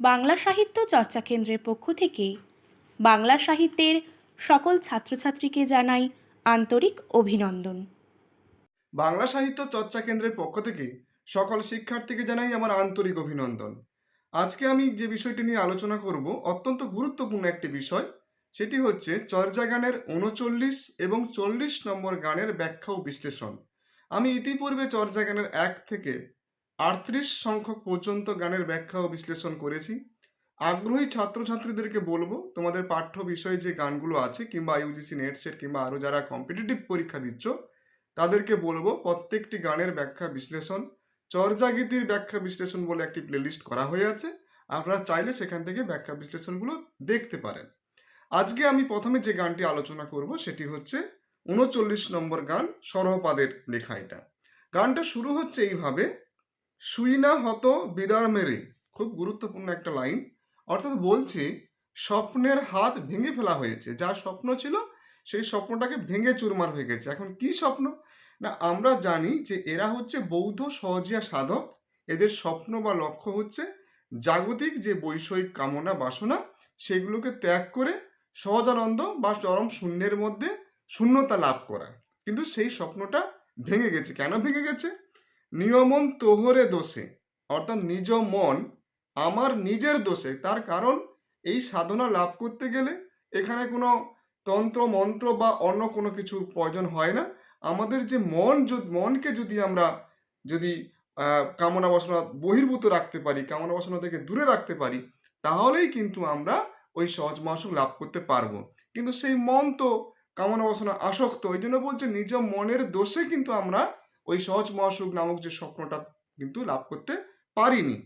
বাংলা সাহিত্য চর্চা কেন্দ্রের পক্ষ থেকে বাংলা সাহিত্যের সকল ছাত্রছাত্রীকে জানাই আন্তরিক অভিনন্দন। বাংলা সাহিত্য চর্চা কেন্দ্রের পক্ষ থেকে সকল শিক্ষার্থীকে জানাই আমার আন্তরিক অভিনন্দন। আজকে আমি যে বিষয়টি নিয়ে আলোচনা করব, অত্যন্ত গুরুত্বপূর্ণ একটি বিষয়, সেটি হচ্ছে চর্যা গানের উনচল্লিশ এবং চল্লিশ নম্বর গানের ব্যাখ্যা ও বিশ্লেষণ। আমি ইতিপূর্বে চর্যা গানের এক থেকে আটত্রিশ সংখ্যক পর্যন্ত গানের ব্যাখ্যা ও বিশ্লেষণ করেছি। আগ্রহী ছাত্রছাত্রীদেরকে বলব, তোমাদের পাঠ্য বিষয়ে যে গানগুলো আছে কিংবা ইউজিসি নেট সেট কিংবা আরও যারা কম্পিটিটিভ পরীক্ষা দিচ্ছ, তাদেরকে বলব প্রত্যেকটি গানের ব্যাখ্যা বিশ্লেষণ, চর্যাগীতির ব্যাখ্যা বিশ্লেষণ বলে একটি প্লেলিস্ট করা হয়ে আছে। আপনারা চাইলে সেখান থেকে ব্যাখ্যা বিশ্লেষণগুলো দেখতে পারেন। আজকে আমি প্রথমে যে গানটি আলোচনা করব, সেটি হচ্ছে উনচল্লিশ নম্বর গান সরহপাদের লেখা এটা। গানটা শুরু হচ্ছে এইভাবে সুইনা হত বিদার মেরে। খুব গুরুত্বপূর্ণ একটা লাইন অর্থাৎ বলছে, স্বপ্নের হাত ভেঙে ফেলা হয়েছে। যা স্বপ্ন ছিল, সেই স্বপ্নটাকে ভেঙে চুরমার হয়ে গেছে। এখন কি স্বপ্ন? না, আমরা জানি যে এরা হচ্ছে বৌদ্ধ সহজিয়া সাধক। এদের স্বপ্ন বা লক্ষ্য হচ্ছে জাগতিক যে বৈষয়িক কামনা, বাসনা, সেগুলোকে ত্যাগ করে সহজানন্দ বা চরম শূন্যের মধ্যে শূন্যতা লাভ করা। কিন্তু সেই স্বপ্নটা ভেঙে গেছে। কেন ভেঙে গেছে? নিয়মন তোহরে দোষে, অর্থাৎ নিজ মন আমার নিজের দোষে। তার কারণ, এই সাধনা লাভ করতে গেলে এখানে কোনো তন্ত্র, মন্ত্র বা অন্য কোনো কিছুর প্রয়োজন হয় না। আমাদের যে মন মনকে যদি আমরা যদি কামনা বাসনা বহির্ভূত রাখতে পারি, কামনা বাসনা থেকে দূরে রাখতে পারি, তাহলেই কিন্তু আমরা ওই সহজ মহাসুখ লাভ করতে পারব। কিন্তু সেই মন তো, কামনা বাসনা আসক্ত, ওই জন্য বলছে নিজ মনের দোষে কিন্তু আমরা ওই সহজ মহাসুখ নামক যে স্বপ্নটা কিন্তু লাভ করতে পারিনি।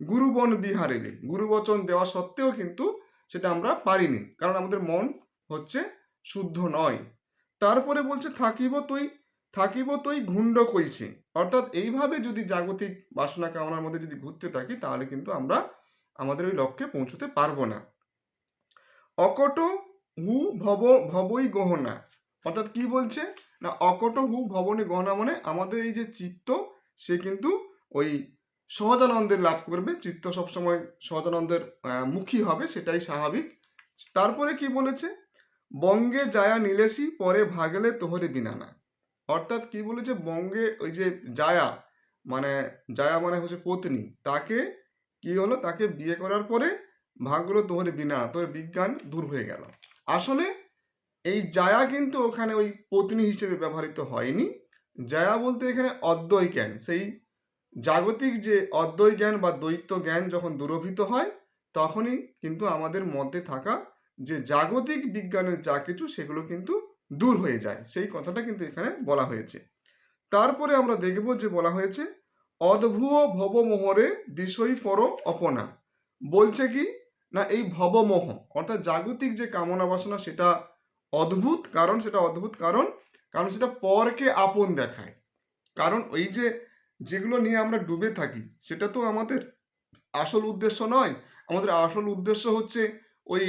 গুরুবন বিহারেলে গুরুবচন দেওয়া সত্ত্বেও কিন্তু সেটা আমরা পারিনি। কারণ আমাদের মন হচ্ছে শুদ্ধ নয়। তারপরে বলছে, থাকিব তুই থাকিব তুই ঘুণ্ড কইছে। অর্থাৎ এইভাবে যদি জাগতিক বাসনা কামনার মধ্যে যদি ঘুরতে থাকি, তাহলে কিন্তু আমরা আমাদের ওই লক্ষ্যে পৌঁছতে পারব না। অকট হু ভব ভবই গহনা। অর্থাৎ কি বলছে? না, অকট হু ভবনে গহনা মানে আমাদের এই যে চিত্ত, সে কিন্তু ওই সহজানন্দের লাভ করবে। চিত্ত সবসময় সহজানন্দের মুখী হবে, সেটাই স্বাভাবিক। তারপরে কি বলেছে? বঙ্গে জায়া নীলেশি, পরে ভাগলে তোহরে বিনানা। অর্থাৎ কি বলেছে? বঙ্গে ওই যে জায়া মানে জায়া মানে হচ্ছে পত্নী, তাকে কি হলো? তাকে বিয়ে করার পরে ভাগলো তোহরে বিনা, তোর বিজ্ঞান দূর হয়ে গেল। আসলে এই জায়া কিন্তু ওখানে ওই পত্নী হিসেবে ব্যবহৃত হয়নি। জায়া বলতে এখানে অদ্বৈ জ্ঞান। সেই জাগতিক যে অদ্বৈ জ্ঞান বা দ্বৈত জ্ঞান যখন দূরভূত হয়, তখনই কিন্তু আমাদের মধ্যে থাকা যে জাগতিক বিজ্ঞানের যা কিছু, সেগুলো কিন্তু দূর হয়ে যায়। সেই কথাটা কিন্তু এখানে বলা হয়েছে। তারপরে আমরা দেখব যে বলা হয়েছে অদ্ভুয় ভবমোহরে দিশই পর অপনা। বলছে কি? না, এই ভবমোহ, অর্থাৎ জাগতিক যে কামনা বাসনা, সেটা অদ্ভুত কারণ, সেটা অদ্ভুত কারণ কারণ সেটা পরকে আপন দেখায়। কারণ ওই যে যেগুলো নিয়ে আমরা ডুবে থাকি, সেটা তো আমাদের আসল উদ্দেশ্য নয়। আমাদের আসল উদ্দেশ্য হচ্ছে ওই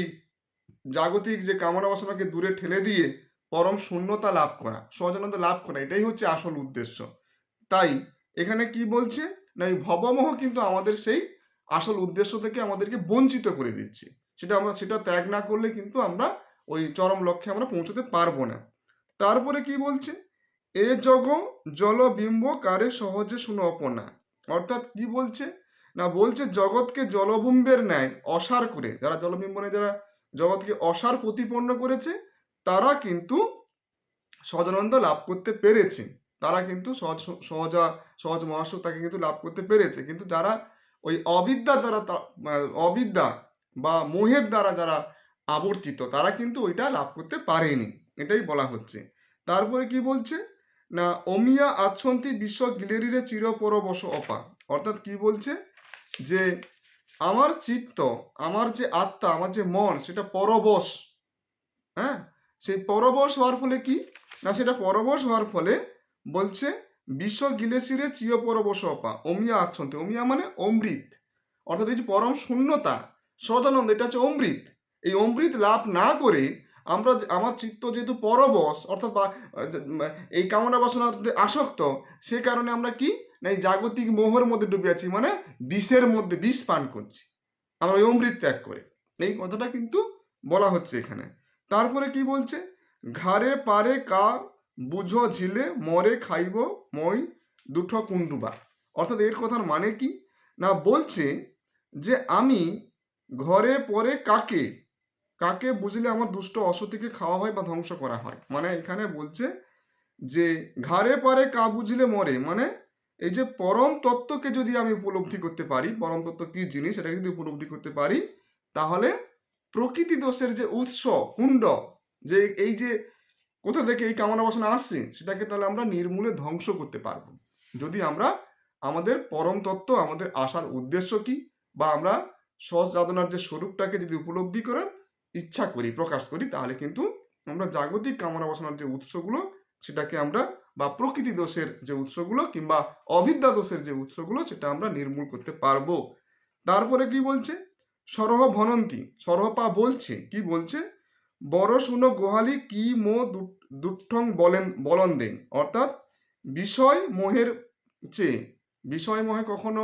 জাগতিক যে কামনা বাসনাকে দূরে ঠেলে দিয়ে পরম শূন্যতা লাভ করা, সহজানন্দ লাভ করা, এটাই হচ্ছে আসল উদ্দেশ্য। তাই এখানে কি বলছে? না, এই ভবমোহ কিন্তু আমাদের সেই আসল উদ্দেশ্য থেকে আমাদেরকে বঞ্চিত করে দিচ্ছে। সেটা আমরা, সেটা ত্যাগ না করলে কিন্তু আমরা ওই চরম লক্ষ্যে আমরা পৌঁছতে পারব না। তারপরে কি বলছে? এ জগ জলবিম্ব কারে সহজে শুনো অপনা। অর্থাৎ কি বলছে? না, বলছে জগৎকে জলবিম্বের ন্যায় অসার করে। যারা জলবিম্বনে যারা জগৎকে অসার প্রতিপন্ন করেছে, তারা কিন্তু সহজানন্দ লাভ করতে পেরেছে। তারা কিন্তু সহজ, সহজা, সহজ মহাসুখ তাকে কিন্তু লাভ করতে পেরেছে। কিন্তু যারা ওই অবিদ্যা দ্বারা অবিদ্যা বা মোহের দ্বারা যারা আবর্তিত, তারা কিন্তু ওইটা লাভ করতে পারেনি, এটাই বলা হচ্ছে। তারপরে কি বলছে? না, অমিয়া আচ্ছন্তি বিশ্ব গিলেরিরে চিরপরবশ অপা। অর্থাৎ কি বলছে? যে আমার চিত্ত, আমার যে আত্মা, আমার যে মন, সেটা পরবশ। হ্যাঁ? সেই পরবশ হওয়ার ফলে কি? না, সেটা পরবশ হওয়ার ফলে বলছে বিশ্ব গিলেসিরে চিয় পরবশ অপা, অমিয়া আচ্ছন্তি। অমিয়া মানে অমৃত। অর্থাৎ এই যে পরম শূন্যতা, সদানন্দ, এটা হচ্ছে অমৃত। এই অমৃত লাভ না করে আমরা আমার চিত্ত যেহেতু পরবশ, অর্থাৎ এই কামনা বাসনার আসক্ত, সে কারণে আমরা কি? না, এই জাগতিক মোহর মধ্যে ডুবে আছি মানে বিষের মধ্যে বিষ পান করছি। আমরা ওই অমৃত ত্যাগ করে। এই কথাটা কিন্তু বলা হচ্ছে এখানে। তারপরে কি বলছে? ঘাড়ে পারে কা, বুঝো ঝিলে, মরে খাইব মই দুটো কুণ্ডুবা। অর্থাৎ এর কথার মানে কি? না, বলছে যে আমি ঘরে পরে কাকে কাকে বুঝলে আমার দুষ্ট অসতিকে খাওয়া হয় বা ধ্বংস করা হয়? মানে এখানে বলছে যে, ঘাড়ে পারে কা বুঝলে মরে। মানে এই যে পরম তত্ত্বকে যদি আমি উপলব্ধি করতে পারি, পরম তত্ত্ব কি জিনিস? সেটাকে যদি উপলব্ধি করতে পারি, তাহলে প্রকৃতি দোষের যে উৎস কুণ্ড যে এই যে কোথা থেকে এই কামনা বাসনা আসছে, সেটাকে তাহলে আমরা নির্মূলে ধ্বংস করতে পারব। যদি আমরা আমাদের পরম তত্ত্ব, আমাদের আসার উদ্দেশ্য কি? বা আমরা সহজ সাধনার যে স্বরূপটাকে যদি উপলব্ধি করার ইচ্ছা করি, প্রকাশ করি, তাহলে কিন্তু আমরা জাগতিক কামনা বাসনার যে উৎসগুলো, সেটাকে আমরা বা প্রকৃতি দোষের যে উৎসগুলো কিংবা অবিদ্যা দোষের যে উৎসগুলো, সেটা আমরা নির্মূল করতে পারব। তারপরে কি বলছে? সরহ ভনন্তি, সরহপা বলছে, কি বলছে? বড় শুনো গোহালি কি মো দুঠং বলেন, বলন দেন। অর্থাৎ বিষয় মোহের চেয়ে, বিষয় মোহে কখনো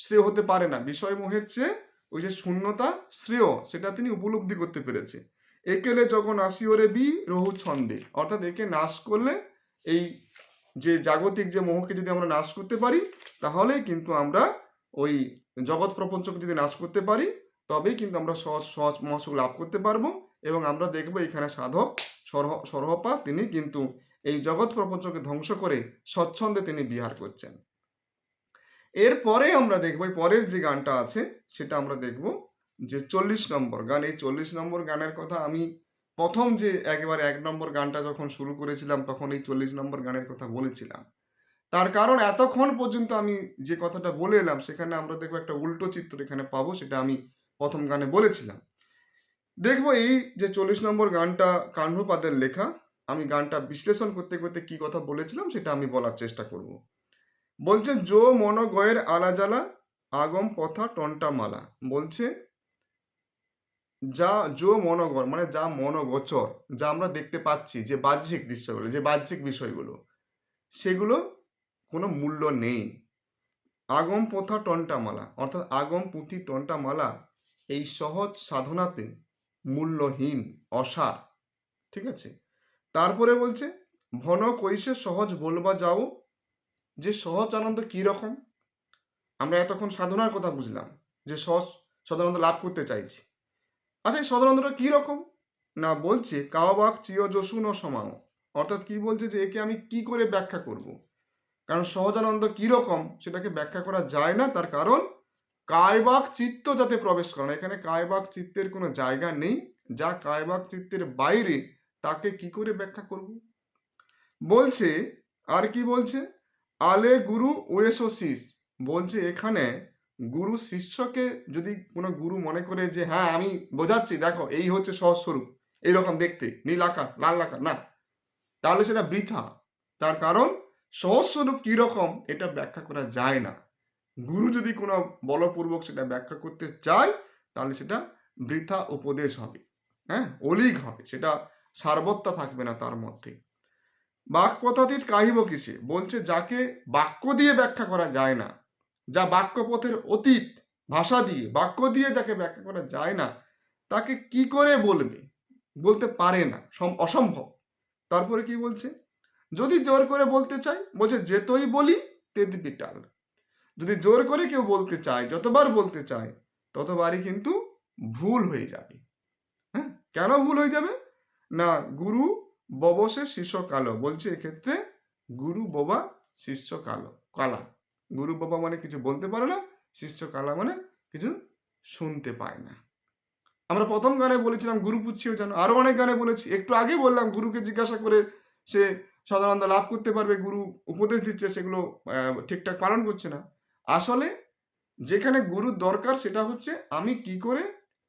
শ্রেয় হতে পারে না। বিষয় মোহের চেয়ে ওই যে শূন্যতা শ্রেয়, সেটা তিনি উপলব্ধি করতে পেরেছে। একেলে যখন আসিওরে বি রহু ছন্দে। অর্থাৎ একে নাশ করলে এই যে জাগতিক যে মোহকে যদি আমরা নাশ করতে পারি, তাহলেই কিন্তু আমরা ওই জগৎ প্রপঞ্চকে যদি নাশ করতে পারি, তবেই কিন্তু আমরা সহজ সহজ মহাসুখ লাভ করতে পারব এবং আমরা দেখব এখানে সাধক সরহ, সরহপা, তিনি কিন্তু এই জগৎ প্রপঞ্চকে ধ্বংস করে স্বচ্ছন্দে তিনি বিহার করছেন। এরপরে আমরা দেখব পরের যে গানটা আছে, সেটা আমরা দেখব যে চল্লিশ নম্বর গান। এই চল্লিশ নম্বর গানের কথা আমি প্রথম যে একেবারে এক নম্বর গানটা যখন শুরু করেছিলাম, তখন এই চল্লিশ নম্বর গানের কথা বলেছিলাম। তার কারণ এতক্ষণ পর্যন্ত আমি যে কথাটা বলে এলাম, সেখানে আমরা দেখব একটা উল্টো চিত্র এখানে পাবো, সেটা আমি প্রথম গানে বলেছিলাম। দেখব এই যে চল্লিশ নম্বর গানটা কাহ্নপাদের লেখা, আমি গানটা বিশ্লেষণ করতে করতে কি কথা বলেছিলাম, সেটা আমি বলার চেষ্টা করব। বলছে, জো মনগয়ের আলাজালা আগম পথা টন্টা মালা। বলছে, যা, জো মনগর মানে যা মনগোচর যা আমরা দেখতে পাচ্ছি, যে বাহ্যিক দৃশ্যগুলো, যে বাহ্যিক বিষয়গুলো, সেগুলো কোনো মূল্য নেই। আগম পথা টন্টামালা অর্থাৎ আগম পুঁথি টন্টামালা এই সহজ সাধনাতে মূল্যহীন অসার ঠিক আছে? তারপরে বলছে, ভন কৈশে সহজ বলবা যাও যে সহজ আনন্দ কি রকম? আমরা এতক্ষণ সাধনার কথা বুঝলাম, যে সহজ সদানন্দ লাভ করতে চাইছি। আচ্ছা এই সদানন্দটা কি রকম? না, বলছে কাওয়াবাক, চিয়, জসুন ও সমাও। অর্থাৎ কি বলছে যে একে আমি কি করে ব্যাখ্যা করব? কারণ সহজানন্দ কি রকম সেটাকে ব্যাখ্যা করা যায় না, তার কারণ কায়বাক চিত্ত যাতে প্রবেশ করে না। এখানে কায়বাক চিত্তের কোনো জায়গা নেই। যা কায়বাক চিত্তের বাইরে তাকে কি করে ব্যাখ্যা করব? বলছে, আর কি বলছে? আলে গুরু ওয়েসোসিস বলছে, এখানে গুরু শিষ্যকে যদি কোনো গুরু মনে করে যে হ্যাঁ আমি বোঝাচ্ছি, দেখো, এই হচ্ছে সহস্বরূপ, এইরকম দেখতে, নীল আকার, লাল আকার, না। তাহলে সেটা বৃথা। তার কারণ, সহস্বরূপ কীরকম, এটা ব্যাখ্যা করা যায় না। গুরু যদি কোনো বলপূর্বক সেটা ব্যাখ্যা করতে চায়, তাহলে সেটা বৃথা উপদেশ হবে হ্যাঁ অলিক হবে, সেটা সারবত্তা থাকবে না তার মধ্যে। বাক্যতাতীত কাহিব কিসে? বলছে, যাকে বাক্য দিয়ে ব্যাখ্যা করা যায় না, যা বাক্যপথের অতীত, ভাষা দিয়ে, বাক্য দিয়ে যাকে ব্যাখ্যা করা যায় না, তাকে কি করে বলবে? বলতে পারে না অসম্ভব। তারপরে কি বলছে? যদি জোর করে বলতে চাই বলছে, যেতই বলি তেদবি টাল যদি জোর করে কেউ বলতে চায়, যতবার বলতে চায়, ততবারই কিন্তু ভুল হয়ে যাবে। হ্যাঁ? কেন ভুল হয়ে যাবে? না, গুরু ববসে শিষ্য কালো। বলছে এক্ষেত্রে গুরু বাবা শিষ্য কালো। কালা। গুরু বাবা মানে কিছু বলতে পারে না, শিষ্য কালা মানে কিছু শুনতে পায় না। আমরা প্রথম গানে বলেছিলাম, গুরু পুচ্ছিও জানো। আরও অনেক গানে বলেছি। একটু আগে বললাম, গুরুকে জিজ্ঞাসা করে সে সদানন্দ লাভ করতে পারবে, গুরু উপদেশ দিচ্ছে, সেগুলো ঠিকঠাক পালন করছে না। আসলে যেখানে গুরুর দরকার, সেটা হচ্ছে আমি কি করে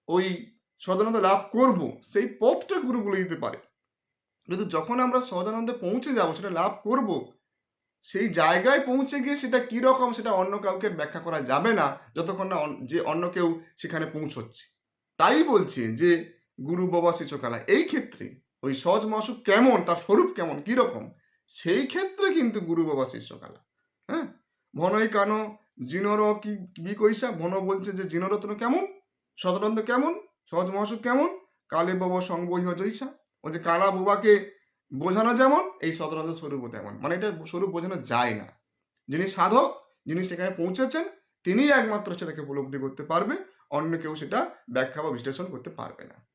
ওই সদানন্দ লাভ করব, সেই পথটা গুরু বলে দিতে পারে। কিন্তু যখন আমরা সদানন্দে পৌঁছে যাব, সেটা লাভ করব, সেই জায়গায় পৌঁছে গিয়ে সেটা কি রকম, সেটা অন্য কাউকে ব্যাখ্যা করা যাবে না, যতক্ষণ না যে অন্য কেউ সেখানে পৌঁছচ্ছে। তাই বলছে যে, গুরু বাবা শিশুকালা, এই ক্ষেত্রে ওই সহজ মাসুক কেমন, তার স্বরূপ কেমন, কি রকম, সেই ক্ষেত্রে কিন্তু গুরু বাবা শিষ্যকালা হ্যাঁ? ভনই কানো জিনর কি বি কইসা ভন বলছে যে, জিনরত্ন কেমন? শতদন্ত কেমন? সহজ মহাসুখ কেমন? কালে বাবা সংবই জৈসা। যে কালা বোবাকে বোঝানো যেমন, এই শতদন্ত স্বরূপও তেমন। মানে এটা স্বরূপ বোঝানো যায় না। যিনি সাধক, যিনি সেখানে পৌঁছেছেন, তিনিই একমাত্র সেটাকে উপলব্ধি করতে পারবে, অন্য কেউ সেটা ব্যাখ্যা বা বিশ্লেষণ করতে পারবে না।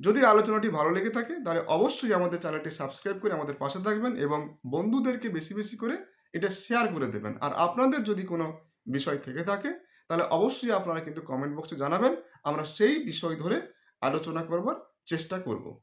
যদি আলোচনাটি ভালো লেগে থাকে, তাহলে অবশ্যই আমাদের চ্যানেলটি সাবস্ক্রাইব করে আমাদের পাশে থাকবেন এবং বন্ধুদেরকে বেশি বেশি করে এটা শেয়ার করে দেবেন। আর আপনাদের যদি কোনো বিষয় থেকে থাকে, তাহলে অবশ্যই আপনারা কিন্তু কমেন্ট বক্সে জানাবেন। আমরা সেই বিষয় ধরে আলোচনা করবার চেষ্টা করব।